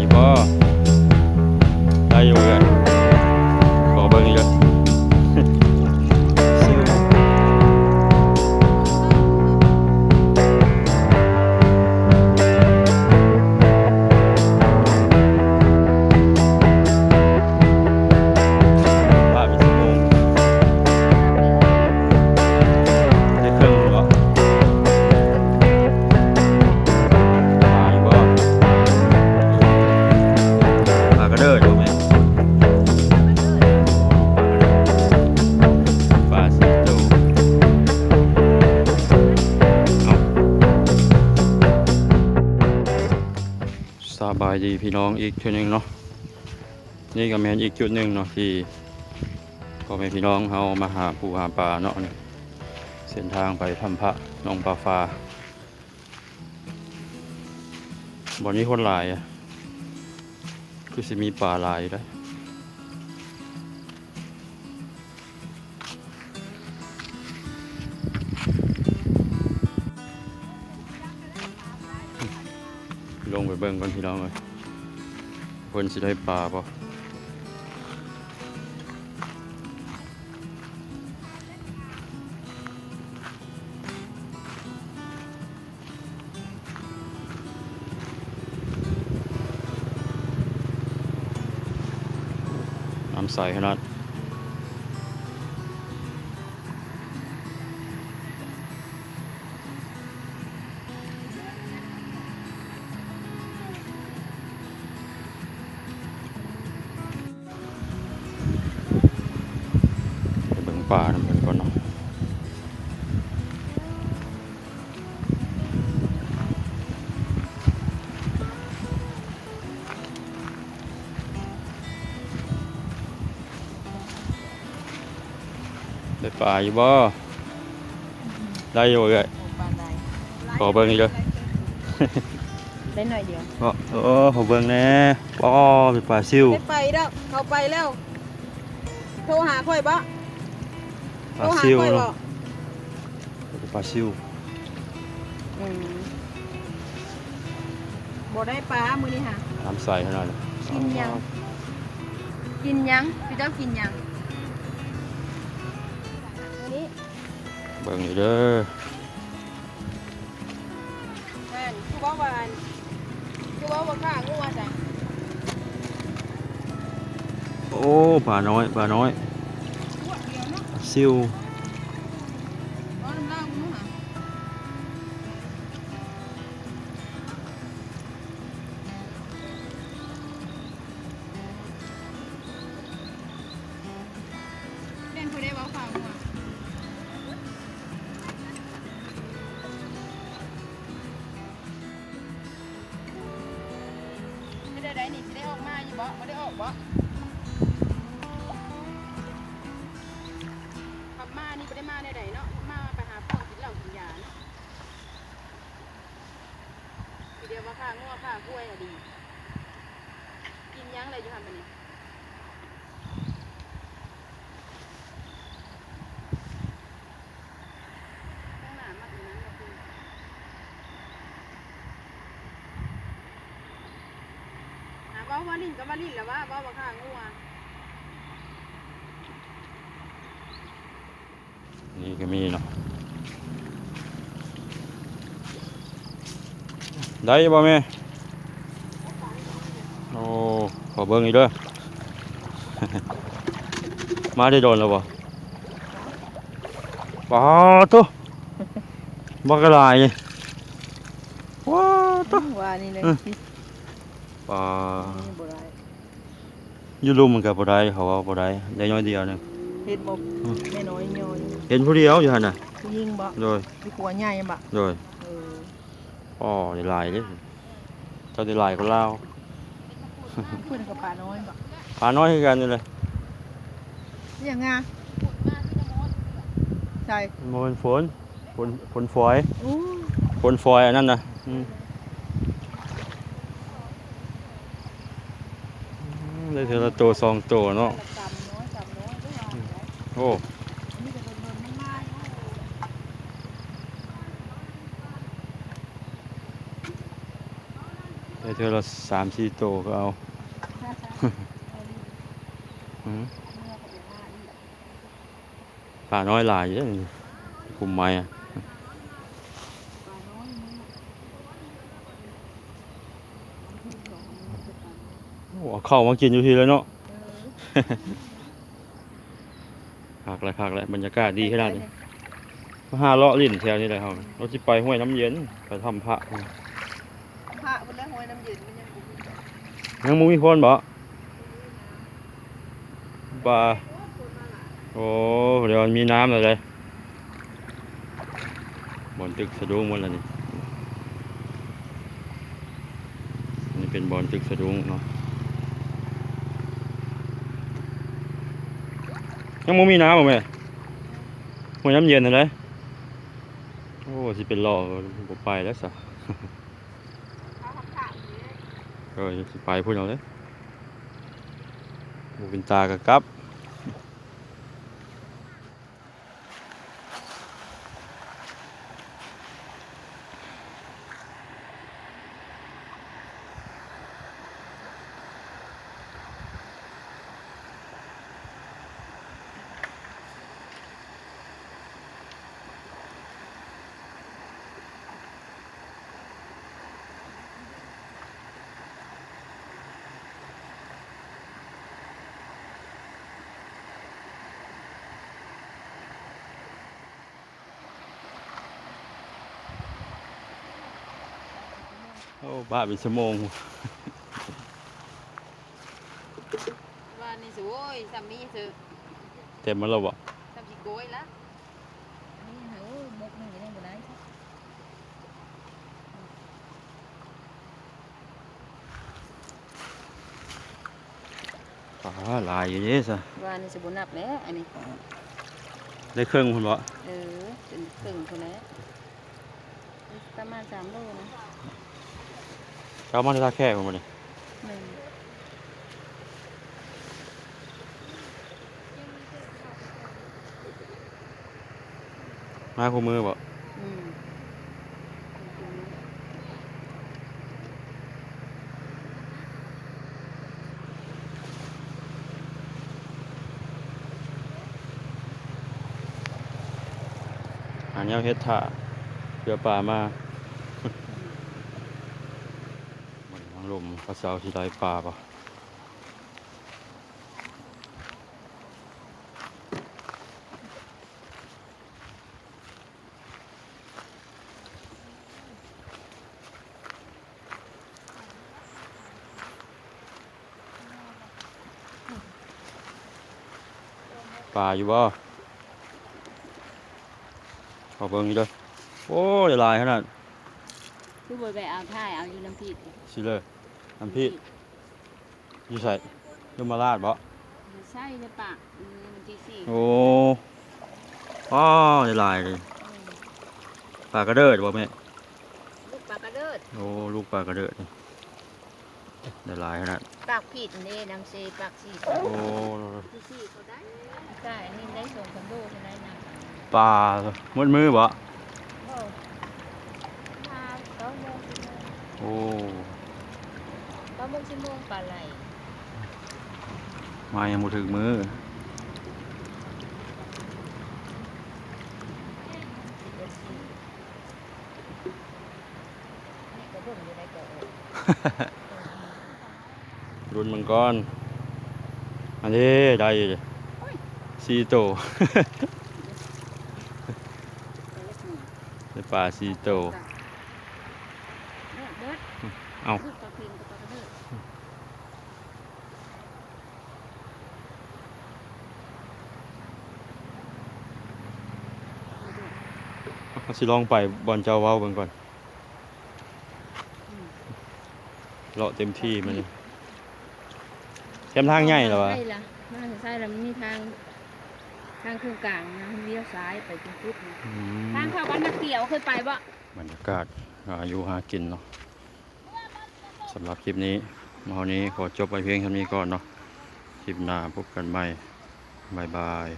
อยู่บ่ได้ บายดีพี่น้องอีกทีหนึงเนาะนี่ก็แมนอีกจุดหนึ่งเนาะที่ก็แม่พี่น้องเขามาหาปูหาปลาเนาะนี่เส้นทางไปทำพระนองปลาฟ้าบ่อนนี้คนหลายอะคือสิมีปลาหลายได้อ ลงไปเบิ่งก่อนพี่น้องเลยคนสิได้ปลาป่ะน้ำใสขนาด ปเบิ่งปลาน้ำกันก่อนเนาะได้ปลาอยู่บ่ได้อยู่เลยปานใดขอเบิ่งอีกเลยได้หน่อยเดียวก็เออขอเบิ่งแหน่ป้อเป็นปลาซิวได้ไปแล้วเขาไปแล้วโทรหาค่อยบ่ ปโทลารหาซิวค่อยบ่เนาะเป็นปลาซิวอืมบ่ได้ปลามื้อนี้ค่ะน้ำใสขนาดนี้กินยัง กินยังพี่เจ้ากินยังอันนี้เบิ่งนี่เด้อแม่นคือว่าว่าอันคือว่าว่าข้างัวจ้ะโอ้ปลาน้อยปลาน้อย ซิวเล่นผู้ใดเว้าข้างัวไม่ได้ได้นี่ได้ออกมาอยู่บ่ไม่ได้ออกบ่ ทีเดียวมาฆ่างัวฆ่ากล้วยอะดี กินยั้งอะไรอยู่หันไปนี่ข้างหน้ามักอยู่นั้นก็คือหาเว้าว่าลิ้นก็ว่าลิ้นแหละว่าว้าว่าข้างงัวนี่ก็มีเนาะ ได้บ่แม่ โอ้ ขอเบิ่งอีกเด้อมาได้โดนแล้วบ่ปลาตัวบักกะลายนี่ว้าวตัวว่านี่เลยอืมปลาอยู่ลุมมันก็บ่ได้เขาว่าบ่ได้ได้น้อยเดียวหนึงเห็ดบกอืมแม่น้อยย่อยเห็นผู้เดียวอยู่หั่นน่ะผู้ยิงบ่โดยพี่ขัวใหญ่บ่โดยเอออ๋อได้หลายเด้เจ้าได้หลายก็ลาวเพิ่นกับป่าน้อยบ่ปลาน้อยคือกันนี่เลยนี่ยังไงใช่มันเป็นฝนฝนฝนฝอยอู้ฝนฝอยอันนั้นน่ะอืมอืมได้เทอละตัวสองตัวเนาะกำน้อยกำน้อยก็ว่าได้โอ้ อันนี้ก็เบิ่นๆมันมาอยู่ ได้เธอละสามสี่โตก็เอาอืมปลาน้อยหลายเยอะนี่กลุ่มไม้อะโอ้เอาเข้าวมากินอยู่ทีแล้วเนาะคักแล้วคักแล้วบรรยากาศดีขนาดนี้มาหาเลาะลิ่นแถวนี้เลยครับเราจะไปห้วยน้ำเย็นไปทำพระ พระบนแล้วห้อยน้ำเย็นมันยังบ่มี ยังมุมีคนบ่บ่าโอ้เดี๋ยวมีน้ำอะไรบอนตึกสะดุ้งหมดแล้วนี่นี่เป็นบอนตึกสะดุ้งเนาะยังมุมีน้ำบ่แม่ห้วน้ำเย็นอะไรโอ้สิเป็นหล่อบ่ไปแล้วสะ เขาทำพระอยู่เลย ก็ไปพูดเอาเลยบูบินตากับกับ อ้บ้าเป็นชั่วโมงว่านี่สิโอ้ยซ้ำมีสิเต็มมาแล้วบ่ซ้ำสิโกยละนี่เหรอบกหนึ่งยังบ่ได้ฟ้าหลายอยู่เด้ซะว่านี่สิบ่นับแล้วอันนี้ได้เครื่องพุ่นบ่เออเป็นครึ่งคนแล้วประมาณสามโลนะ เช้ามาได้ท่าแค่พุ่นบ่นี่หนึ่งมาคู่มือบ่อืมหาแนวเฮ็ดท่าเพื่อป่ามา มันทางลมภาษาที่ไดป่าบ่ป่าอยู่บ่ขอเบิ่งอยู่เด้อโอ้ยลายขนาด คือบ่ไปเอาท่ายเอาอยู่น้ำพริกสิเลยน้ำพริกอยู่ใส่ยมราชบ่ใช่ในปากอืมมันที่สี่โอ้อ้อหลายเลยปลากระเดิดบ่แม่ลูกปลากระเดิดโอ้ลูกปลากระเดิดนี่ได้หลายขนาดปากผิดนี่นำเซปากสี่โอ้ที่สี่เขาได้ใช่นี่ได้ส่งคอนโดใช่ไหมนะปลาหมดมือบ่ โอ้มาเก้าโมงสิบ โมงโอ้เก้าโมงสิบโมงปลาไหลมายังบ่ถึงมือสิบเอ็ดสี่นี่ก็เบิ่งอยู่ในกระโดดรุ่นมังกรอันนี้ได้อยู่ดิสี่โตวได้ปลาสี่โตวเดิด เอ้าลูกปลาพินกับปลากระเดิดเอาสิลองไปบอลเจ้าเว้าเบิ่งก่อนเลาะเต็มที่มันนี่แคมทางใหญ่เหรอวะใช่ละมาถึงใช่แล้วมันมีทาง ทางโครงกลางนะเลี้ยวซ้ายไปจนพุทธนะอืทางมเข้าวัดนักเกี่ยวเคยไปบ่บรรยากาศหาอยู่หากินเนาะ สำหรับคลิปนี้เมาวันนี้ขอจบไปเพียงเท่านี้ก่อนเนาะ คลิปหน้าพบกันใหม่บายบาย